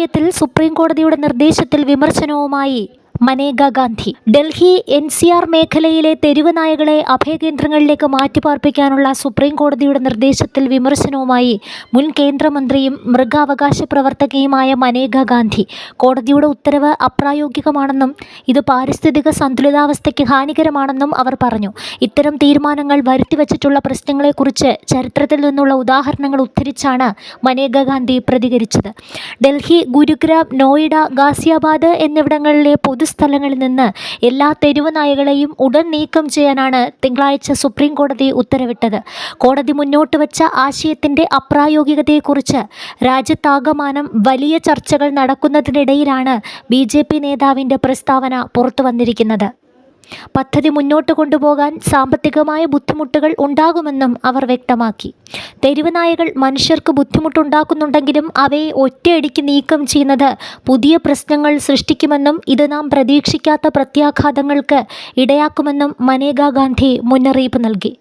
വിഷയത്തിൽ സുപ്രീം കോടതിയുടെ നിർദ്ദേശത്തിൽ വിമർശനവുമായി Maneka Gandhi. Delhi N C R മേഖലയിലെ തെരുവ് നായകളെ അഭയകേന്ദ്രങ്ങളിലേക്ക് മാറ്റിപ്പാർപ്പിക്കാനുള്ള സുപ്രീം കോടതിയുടെ നിർദ്ദേശത്തിൽ വിമർശനവുമായി മുൻ കേന്ദ്രമന്ത്രിയും മൃഗാവകാശ പ്രവർത്തകയുമായ മനേക ഗാന്ധി. കോടതിയുടെ ഉത്തരവ് അപ്രായോഗികമാണെന്നും ഇത് പാരിസ്ഥിതിക സന്തുലിതാവസ്ഥയ്ക്ക് ഹാനികരമാണെന്നും അവർ പറഞ്ഞു. ഇത്തരം തീരുമാനങ്ങൾ വരുത്തിവച്ചിട്ടുള്ള പ്രശ്നങ്ങളെക്കുറിച്ച് ചരിത്രത്തിൽ നിന്നുള്ള ഉദാഹരണങ്ങൾ ഉദ്ധരിച്ചാണ് മനേക ഗാന്ധി പ്രതികരിച്ചത്. ഡൽഹി ഗുരുഗ്രാം നോയിഡ ഗാസിയാബാദ് എന്നിവിടങ്ങളിലെ പൊതുസ്ഥലങ്ങളിൽ നിന്ന് എല്ലാ തെരുവ് നായകളെയും ഉടൻ നീക്കം ചെയ്യാനാണ് തിങ്കളാഴ്ച സുപ്രീം കോടതി ഉത്തരവിട്ടത്. കോടതി മുന്നോട്ട് വച്ച ആശയത്തിന്റെ അപ്രായോഗികതയെക്കുറിച്ച് രാജ്യത്താകമാനം വലിയ ചർച്ചകൾ നടക്കുന്നതിനിടയിലാണ് ബി ജെ പി നേതാവിന്റെ പ്രസ്താവന പുറത്തു വന്നിരിക്കുന്നത്. പദ്ധതി മുന്നോട്ട് കൊണ്ടുപോകാൻ സാമ്പത്തികമായ ബുദ്ധിമുട്ടുകൾ ഉണ്ടാകുമെന്നും അവർ വ്യക്തമാക്കി. തെരുവ് നായകൾ മനുഷ്യർക്ക് ബുദ്ധിമുട്ടുണ്ടാക്കുന്നുണ്ടെങ്കിലും അവയെ ഒറ്റയടിക്ക് നീക്കം ചെയ്യുന്നത് പുതിയ പ്രശ്നങ്ങൾ സൃഷ്ടിക്കുമെന്നും ഇത് നാം പ്രതീക്ഷിക്കാത്ത പ്രത്യാഘാതങ്ങൾക്ക് ഇടയാക്കുമെന്നും മനേകാ ഗാന്ധി മുന്നറിയിപ്പ് നൽകി.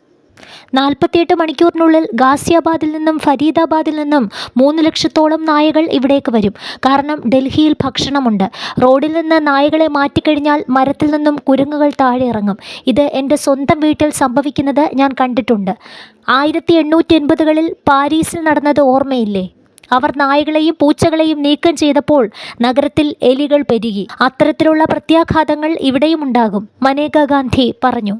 നാൽപ്പത്തിയെട്ട് മണിക്കൂറിനുള്ളിൽ ഗാസിയാബാദിൽ നിന്നും ഫരീദാബാദിൽ നിന്നും മൂന്ന് ലക്ഷത്തോളം നായകൾ ഇവിടേക്ക് വരും. കാരണം ഡൽഹിയിൽ ഭക്ഷണമുണ്ട്. റോഡിൽ നിന്ന് നായകളെ മാറ്റിക്കഴിഞ്ഞാൽ മരത്തിൽ നിന്നും കുരങ്ങുകൾ താഴെ ഇറങ്ങും. ഇത് എന്റെ സ്വന്തം വീട്ടിൽ സംഭവിക്കുന്നത് ഞാൻ കണ്ടിട്ടുണ്ട്. ആയിരത്തി എണ്ണൂറ്റി എൺപതുകളിൽ പാരീസിൽ നടന്നത് ഓർമ്മയില്ലേ? അവർ നായകളെയും പൂച്ചകളെയും നീക്കം ചെയ്തപ്പോൾ നഗരത്തിൽ എലികൾ പെരുകി. അത്തരത്തിലുള്ള പ്രത്യാഘാതങ്ങൾ ഇവിടെയും ഉണ്ടാകും. മനേക ഗാന്ധി പറഞ്ഞു.